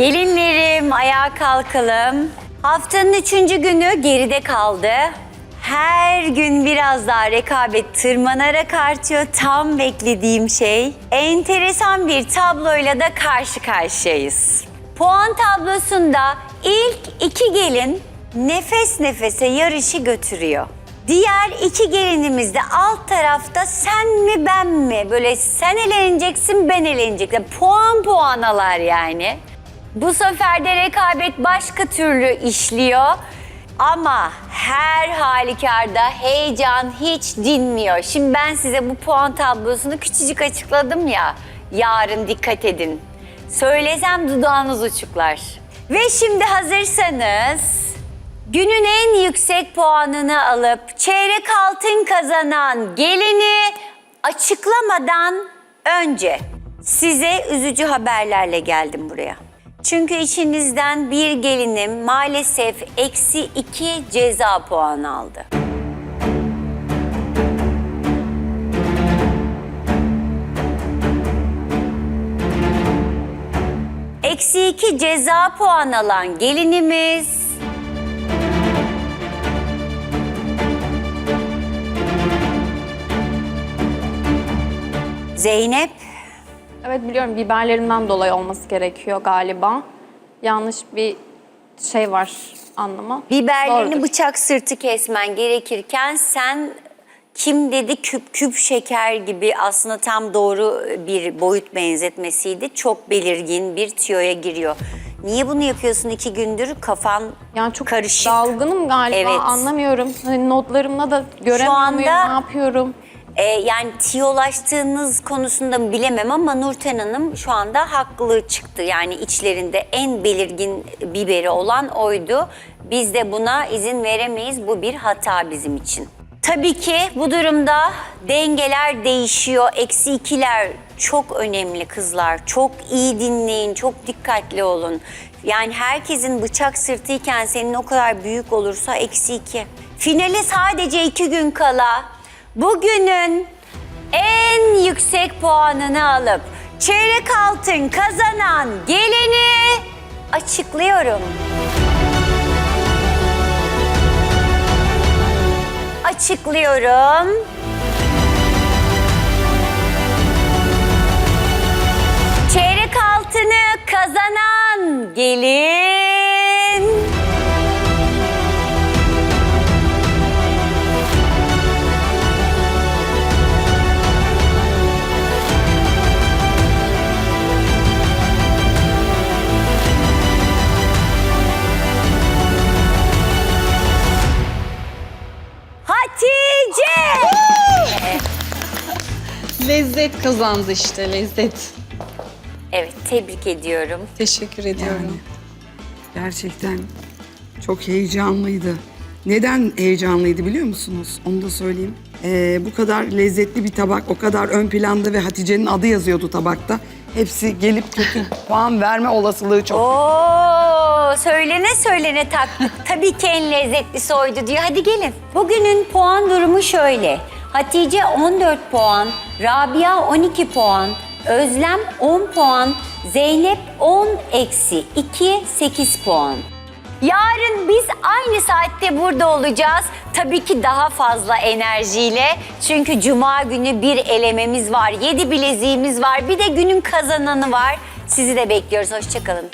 Gelinlerim ayağa kalkalım. Haftanın üçüncü günü geride kaldı. Her gün biraz daha rekabet tırmanarak artıyor. Tam beklediğim şey. Enteresan bir tabloyla da karşı karşıyayız. Puan tablosunda ilk iki gelin nefes nefese yarışı götürüyor. Diğer iki gelinimiz de alt tarafta sen mi ben mi? Böyle sen eleneceksin ben eleneceksin. Puan puanalar yani. Bu sefer de rekabet başka türlü işliyor. Ama her halükarda heyecan hiç dinmiyor. Şimdi ben size bu puan tablosunu küçücük açıkladım ya. Yarın dikkat edin. Söylesem dudağınız uçuklar. Ve şimdi hazırsanız günün en yüksek puanını alıp çeyrek altın kazanan gelini açıklamadan önce size üzücü haberlerle geldim buraya. Çünkü içinizden bir gelinim maalesef eksi iki ceza puanı aldı. Eksi iki ceza puan alan gelinimiz Zeynep Evet biliyorum biberlerimden dolayı olması gerekiyor galiba. Yanlış bir şey var anlamı. Biberlerini Doğrudur. bıçak sırtı kesmen gerekirken sen kim dedi küp küp şeker gibi aslında tam doğru bir boyut benzetmesiydi. Çok belirgin bir tüyoya giriyor. Niye bunu yapıyorsun iki gündür? Kafan yani çok karışık. dalgınım galiba Evet. anlamıyorum. Hani notlarımla da göremiyor anda- muyum, ne yapıyorum? Ee, yani tiyolaştığınız konusunda bilemem ama Nurten Hanım şu anda haklı çıktı. Yani içlerinde en belirgin biberi olan oydu. Biz de buna izin veremeyiz. Bu bir hata bizim için. Tabii ki bu durumda dengeler değişiyor. Eksi ikiler çok önemli kızlar. Çok iyi dinleyin, çok dikkatli olun. Yani herkesin bıçak sırtıyken senin o kadar büyük olursa eksi iki. Finale sadece iki gün kala bugünün en yüksek puanını alıp çeyrek altın kazanan geleni açıklıyorum. Açıklıyorum. Çeyrek altını kazanan gelin Lezzet kazandı işte lezzet. Evet, tebrik ediyorum. Teşekkür ediyorum. Gerçekten çok heyecanlıydı. Neden heyecanlıydı biliyor musunuz? Onu da söyleyeyim. Ee, bu kadar lezzetli bir tabak, o kadar ön planda ve Hatice'nin adı yazıyordu tabakta. Hepsi gelip kötü puan verme olasılığı çok. Oo, söylene söylene taktık. Tabii ki en lezzetlisi oydu diyor. Hadi gelin. Bugünün puan durumu şöyle. Hatice 14 puan, Rabia 12 puan, Özlem 10 puan, Zeynep 10 eksi 2 8 puan. Yarın biz aynı saatte burada olacağız. Tabii ki daha fazla enerjiyle. Çünkü cuma günü bir elememiz var, yedi bileziğimiz var. Bir de günün kazananı var. Sizi de bekliyoruz. Hoşçakalın.